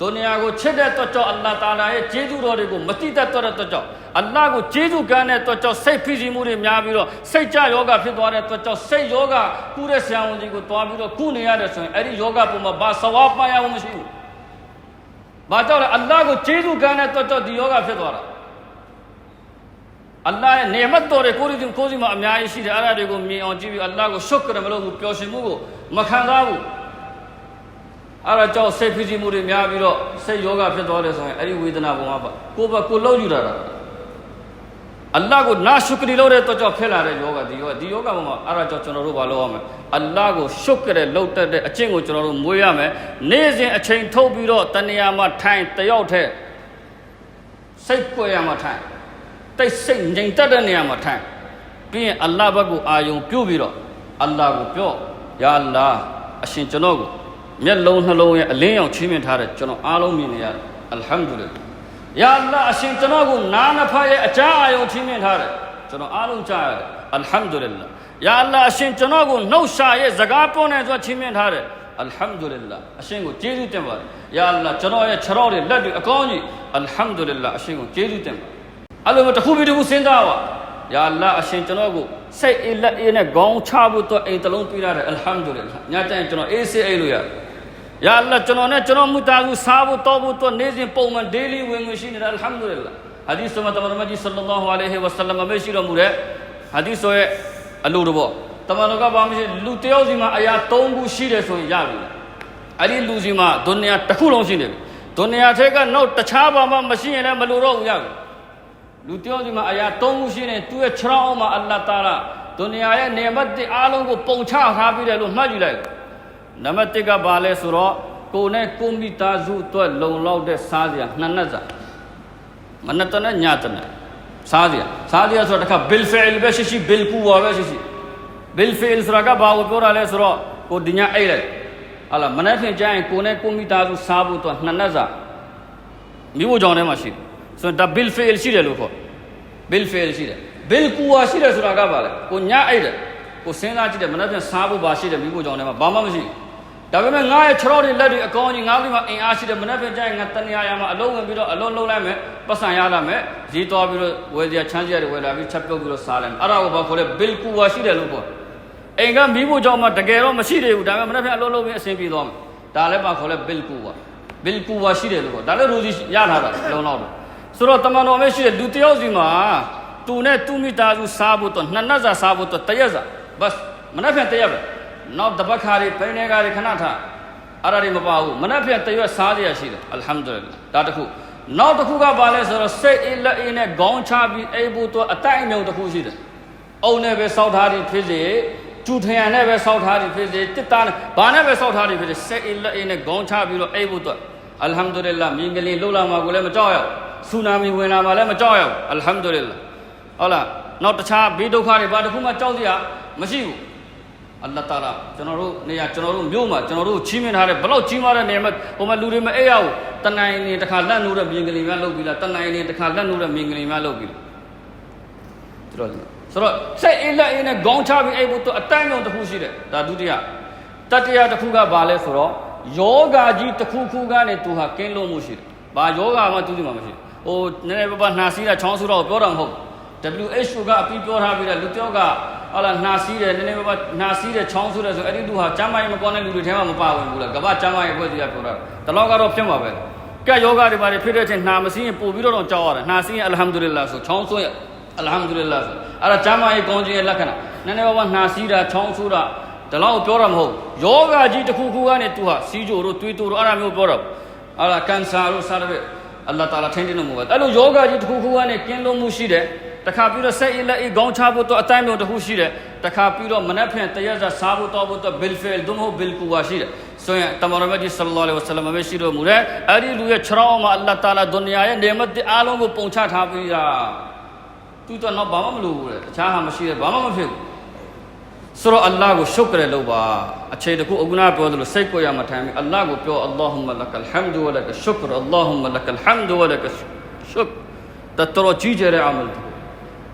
ဒုနီယာကိုချစ်တဲ့အတွက်ကြောင့်အလ္လာဟ်တာလာရဲ့ကျေးဇူးတော်တွေကိုမတိတတ်တဲ့အတွက်ကြောင့်အလ္လာဟ်ကိုကျေးဇူးကမ်းတဲ့အတွက်ကြောင့်စိတ်ဖိစီးမှုတွေများပြီးတော့စိတ်ကြယောဂဖြစ်သွားတဲ့အတွက်ကြောင့်စိတ်ယောဂကုတဲ့ဆရာဝန်ကြီးကိုတွားပြီးတော့ကုနေရတယ်ဆိုရင်အဲ့ဒီယောဂပုံမှာဘာသဝါပန်ရအောင်မရှိဘူး။ ဘာကြောင့်လဲအလ္လာဟ်ကိုကျေးဇူးကမ်းတဲ့အတွက်ကြောင့်ဒီယောဂဖြစ်သွားတာ။အလ္လာဟ်ရဲ့နေမတ်တော်တွေကိုယ်စီကိုယ်စီမှာအများကြီးရှိတယ်အဲ့ဒါတွေကိုမြင်အောင်ကြည့်ပြီးအလ္လာဟ်ကိုရှုကရမလို့ဘူးပျော်ရွှင်မှုကိုမခံစားဘူးအဲ့ဒါကြောင့်စိတ်ဖိစီးမှုတွေများပြီးတော့စိတ်ယောဂဖြစ်သွားတယ်ဆိုရင်အဲ့ဒီဝေဒနာပုံမှာပါကိုယ်ဘကိုလောက်ယူတာတာ အလ္လာဟ်ကိုနာရှုကရီလို့တဲ့တော့ကြောင့်ဖြစ်လာတဲ့ယောဂဒီယောဒီယောဂပုံမှာအဲ့ဒါကြောင့်ကျွန်တော်တို့ဘာလုပ်ရမလဲအလ္လာဟ်ကိုရှုကရလောက်တတ်တဲ့အကျင့်ကိုကျွန်တော်တို့မွေးရမယ်နေ့စဉ်အချိန်ထုတ်ပြီးတော့တဏှာမှာထိုင်တယောက်တည်းစိတ်ကြွယ်ရမှာထိုင်တိတ်ဆိတ်ငြိမ်သက်တဲ့နေရာမှာထိုင်ပြီးရင်အလ္လာဟ်ဘက်ကိုအာယုံပြုတ်ပြီးတော့အလ္လာဟ်ကိုပြောယာအလ္လာဟ်အရှင်ကျွန်တော်ကိုမျက်လုံးနှလုံးရဲ့အလင်းရောင်ချီးမြှင့်ထားတဲ့ကျွန်တော်အားလုံးမြင်နေရတယ်အလ်ဟမ်ဒူလ illah ယာအလ္လာဟ်အရှင်ကျွန်တော်ကိုနာနဖာရဲ့အကြအာယုံချီးမြှင့်ထားတယ်ကျွန်တော်အားလုံးကြားရတယ်အလ်ဟမ်ဒူလ illah ယာအလ္လာဟ်အရှင်ကျွန်တော်ကိုနှုတ်ရှာရဲ့စကားပြောနေဆိုချီးမြှင့်ထားတယ်အလ်ဟမ်ဒူလ illah အရှင်ကိုကျေးဇူးတင်ပါတယ်ယာအလ္လာဟ်ကျွန်တော်ရဲ့ခြေတော်တွေလက်တွေအကောင်းကြီးအလ်ဟမ်ဒူလ illah အရှင်ကိုကျေးဇူးတင်ပါတယ်အဲ့လိုတစ်ခုပြီးတစ်ခုစဉ်းစားပါယာအလ္လာဟ်အရှင်ကျွန်တော်ကိုစိတ်အေးလက်အေးနဲ့ခေါင်းချဖို့တော့အိမ်တစ်လုံးပြရတယ်အလ်ဟမ်ဒူလ illah ညကျရင်ကျွန်တော်အေးစေးအိတ်လို့ရတယ် ယာအလ္လာဟ်ကျွန်တော်နဲ့ကျွန်တော်မူတာကူစားဖို့တောဖို့တော့နေ့စဉ်ပုံမှန် daily ဝင်ငွေရှိနေတာအလ်ဟမ်ဒူလ illah ဟာဒီစ်မှာတမန်တော်ကြီးဆလ္လာလာဟူအလိုင်ဟီဝဆလမ်မရှိတော်မူတဲ့ဟာဒီစ်ရဲ့အလိုတော်တမန်တော်ကဘာမရှိလူတယောက်စီမှာအရာ၃ခုရှိတယ်ဆိုရင်ရပြီအဲ့ဒီလူစီမှာဒုနီယာတစ်ခုလုံးရှိနေပြီဒုနီယာထက်ကနောက်တခြားဘာမှမရှိရင်လည်းမလိုတော့ဘူးရပြီလူတယောက်စီမှာအရာ၃ခုရှိနေသူ့ရဲ့ခြေထောက်အောက်မှာအလ္လာဟ်တာလာဒုနီယာရဲ့နေမတ်တစ်အားလုံးကိုပုံချထားပြီးတယ်လို့မှတ်ယူလိုက် နံပါတ်1ကဘာလဲဆိုတော့ကိုယ်နဲ့ကိုမိသားစုအတွက်လုံလောက်တဲ့စားစရာနှစ်နက်စာမနက်တနဲ့ညတနဲ့စားစရာစားစရာဆိုတော့တခါဘီလ်ဖီလ်ပဲရှိရှိဘီလ်ကူဝါပဲရှိရှိဘီလ်ဖီလ်ဆိုတာကဘာကိုပြောတာလဲဆိုတော့ကိုဒီညအိတ်လိုက်ဟာလာမနက်ဖြန်ကျရင်ကိုနဲ့ကိုမိသားစုစားဖို့အတွက်နှစ်နက်စာမိဖို့ကြောင့်ထဲမှာရှိတယ်ဆိုတော့ဒါဘီလ်ဖီလ်ရှိတယ်လို့ခေါ်ဘီလ်ဖီလ်ရှိတယ်ဘီလ်ကူဝါရှိတယ်ဆိုတာကဘာလဲကိုညအိတ်တယ်ကိုစဉ်းစားကြည့်တယ်မနက်ဖြန်စားဖို့ဘာရှိတယ်မိဖို့ကြောင့်ထဲမှာဘာမှမရှိဘူး ဒါပေမဲ့ငါရဲ့ခြေထောက်တွေလက်တွေအကောင်းကြီးငါ့ဒီမှာအင်အားရှိတယ်မနေ့ကကြိုင်ငါတနေရာရမှာအလုံးဝင်ပြီးတော့အလုံးလုံးလိုက်မယ်ပတ်စံရလာမယ်ရေးသွားပြီးတော့ဝယ်စရာချမ်းစရာတွေဝယ်လာပြီးချက်ပြုတ်ပြီးတော့စားလိုက်မယ်အဲ့ဒါကိုဘာခေါ်လဲဘီလ်ကူဝါရှိတယ်လို့ပြောအိမ်ကမိဖို့ကြောင့်မှတကယ်တော့မရှိသေးဘူးဒါပေမဲ့မနေ့ကအလုံးလုံးပြီးအဆင်ပြေသွားမယ်ဒါလည်းဘာခေါ်လဲဘီလ်ကူဝါဘီလ်ကူဝါရှိတယ်လို့ပြောဒါလည်းရိုစီရထားတာလုံလောက်တော့ဆိုတော့တမန်တော်မဲရှိတဲ့လူတယောက်စီမှာသူနဲ့သူမိသားစုစားဖို့တော့နှစ်နတ်စာစားဖို့တော့တရက်စာဘတ်မနေ့ကတရက်ပဲ နောက်တပတ်ခါတွေပိနေကားတွေခဏထားအဲ့ဒါတွေမပါဘူးမနှက်ဖြတ်တရွက်စားရရှိတယ်အလ်ဟမ်ဒူလ illah ဒါတခုနောက်တစ်ခုကဘာလဲဆိုတော့စိတ်အေးလက်အေးနဲ့ခေါင်းချပြီးအိပ်ဖို့တော့အတိုက်အမြုံတစ်ခုရှိတယ်အုံနဲ့ပဲစောက်ထားပြီးဖြစ်စေကျူထရန်နဲ့ပဲစောက်ထားပြီးဖြစ်စေတစ်သားနဲ့ဘာနဲ့ပဲစောက်ထားပြီးဖြစ်စေစိတ်အေးလက်အေးနဲ့ခေါင်းချပြီးတော့အိပ်ဖို့တော့အလ်ဟမ်ဒူလ illah မြင်ကလေးလှုပ်လာမှာကိုလည်းမကြောက်ရဘူးဆူနာမီဝင်လာမှာလည်းမကြောက်ရဘူးအလ်ဟမ်ဒူလ illah ဟုတ်လားနောက်တခြားဘေးဒုက္ခတွေဘာတစ်ခုမှကြောက်စရာမရှိဘူး အလ္လာဟ်တာလာကျွန်တော်တို့နေရာကျွန်တော်တို့မြို့မှာကျွန်တော်တို့ချီးမြှင့်ထားတဲ့ဘလောက်ကြီးမားတဲ့နေရာမှာဟိုမှာလူတွေမအိပ်ရဘူးတနိုင်နေတစ်ခါလက်နိုးတဲ့မြင်ကလေးများလုပ်ပြီးလားတနိုင်နေတစ်ခါလက်နိုးတဲ့မြင်ကလေးများလုပ်ပြီးလားဆိုတော့ဆိုတော့စိတ်အေးလက်အေးနဲ့ခေါင်းချပြီးအိပ်ဖို့တော့အတန်းမြုံတစ်ခုရှိတယ်ဒါဒုတိယတတိယတစ်ခုကဘာလဲဆိုတော့ယောဂါကြီးတစ်ခုခုကနေသူဟာကင်းလို့မှုရှိတယ်ဘာယောဂါမှသူ့ဒီမှာမရှိဘူးဟိုနည်းနည်းပါးပါးနှာစီးတာချောင်းဆူတော့ပြောတာမဟုတ် WHO ကအပြီးပြောထားပြီးတဲ့လူတယောက်က ဟာလာနှာစီးတယ်နည်းနည်းပါးပါးနှာစီးတယ်ချောင်းဆူတယ်ဆိုအဲ့ဒီလူဟာကျမ်းမာရေးမကောင်းတဲ့လူတွေထဲမှာမပါဝင်ဘူးလားကမ္ဘာကျမ်းမာရေးအဖွဲ့အစည်းကပြောတာတလောက်ကတော့ပြတ်မှာပဲကဲယောဂတွေပါတယ်ဖြစ်တဲ့အချိန်နှာမစီးရင်ပို့ပြီးတော့ကြောက်ရတယ်နှာစီးရင်အလ်ဟမ်ဒူလ illah ဆိုချောင်းဆူရင်အလ်ဟမ်ဒူလ illah ဆိုအဲ့ဒါကျမ်းမာရေးကောင်းခြင်းရဲ့လက္ခဏာနည်းနည်းပါးပါးနှာစီးတာချောင်းဆူတာဒီလောက်ပြောတာမဟုတ်ယောဂကြီးတစ်ခုခုကနေသူဟာစီးကြိုတို့တွေးတိုးတို့အဲ့ဒါမျိုးပြောတာအဲ့ဒါကန်ဆာတို့စားတဲ့အလ္လာဟ်တာလာထင်းတင်းလို့မဟုတ်ဘူးအဲ့လိုယောဂကြီးတစ်ခုခုကနေကျင်းလို့မှုရှိတယ် တခါပြီးတော့စိတ်အေးလက်အေးခေါင်းချဖို့တော့အတိုင်းမျိုးတစ်ခုရှိတယ်တခါပြီးတော့မနက်ဖြန်တရက်စာစားဖို့တော့ဖို့တော့ဘီလ်ဖီလ်ဒုမဟုတ်ဘီလ်ကူဝါရှိတယ်ဆိုရင်တမန်တော်မြတ်ကြီးဆလ္လာလဟ်အလัยဟိဝဆလမ်ပဲရှိတော်မူတဲ့အဲ့ဒီလူရဲ့ခြေထောက်မှာအလ္လာဟ်တာလာဒုနီယာရဲ့နေမတ်အားလုံးကိုပုံချထားပြီးတာသူတော့တော့ဘာမှမလုပ်ဘူးလေတခြားဟာမရှိတယ်ဘာမှမဖြစ်ဘူးဆိုတော့အလ္လာဟ်ကိုရှုကရလုပ်ပါအချိန်တခုအခုနပြောသလိုစိတ်ကိုရမှာထိုင်ပြီးအလ္လာဟ်ကိုပြောအလ္လာဟူမလကလ်ဟမ်ဒူဝလကရှုကရအလ္လာဟူမလကလ်ဟမ်ဒူဝလကရှုကတတော်ကြီးကြတဲ့အမလ်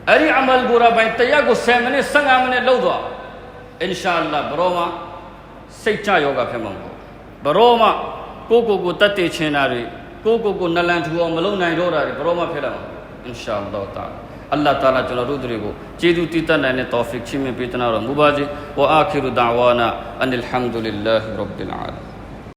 အဲ့ဒီအမလ်ကိုရပိုင်းတရက်ကို7မိနစ်15မိနစ်လုပ်သွားအင်ရှာအလ္လာဟ်ဘရောမှာစိတ်ချယောဂဖြစ်မှာမဟုတ်ဘရောမှာကိုကိုကိုတတ်တည်ခြင်းတာတွေကိုကိုကိုနလန်ထူအောင်မလုပ်နိုင်တော့တာတွေဘရောမှာဖြစ်လာမှာအင်ရှာအလ္လာဟ်တာအလ္လာဟ်တာလာကျွန်တော်တို့တွေကိုကျေးဇူးတည်တတ်နိုင်တဲ့တောဖစ်ချင်းမြင်ပေးတနာတော်မူပါစေဝအာခိရူဒါဝါနာအန်အလ်ဟမ်ဒူလ illah ရဘ်ဘီလ်အာလမ်